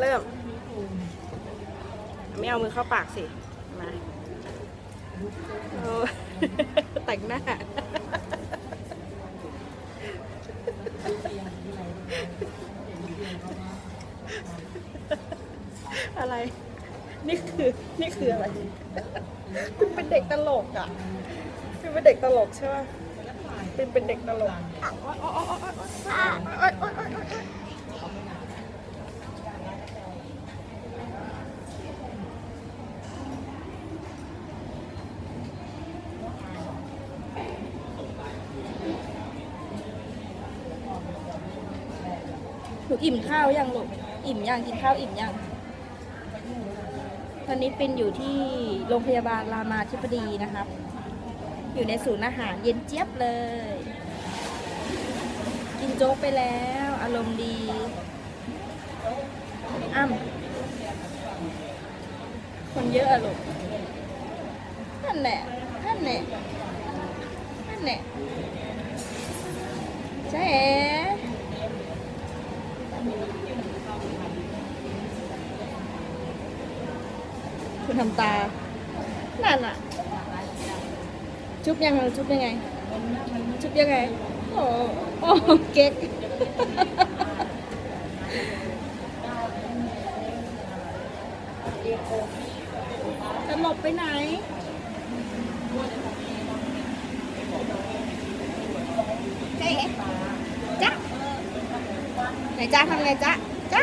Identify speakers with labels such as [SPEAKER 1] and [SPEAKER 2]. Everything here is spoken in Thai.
[SPEAKER 1] เริ่ม ไม่เอามือเข้าปากสิ มาแต่งหน้า อะไร นี่คือ นี่คืออะไร คุณเป็นเด็กตลกอะคุณเป็นเด็กตลกใช่ไหมเป็นเป็นเด็กตลก นูอิ่มข้าวยังลูกอิ่มยังกินข้าวอิ่มยังตอนนี้เป็นอยู่ที่โรงพยาบาลรามาธิบดีนะครับ อยู่ในศูนย์อาหารเย็นเจี๊ยบเลย กินโจ๊กไปแล้ว อารมณ์ดีอ้ำคนเยอะอะลูกนั่นแหละนั่นแหละนั่นแหละใช่ คุณทำตา นั่นอะชุบยังไงชุบยังไงชุบยังไง โอ้โอ้เก๊กจะหลบไปไหน ไหนจ้าทำไงจ้าจ้า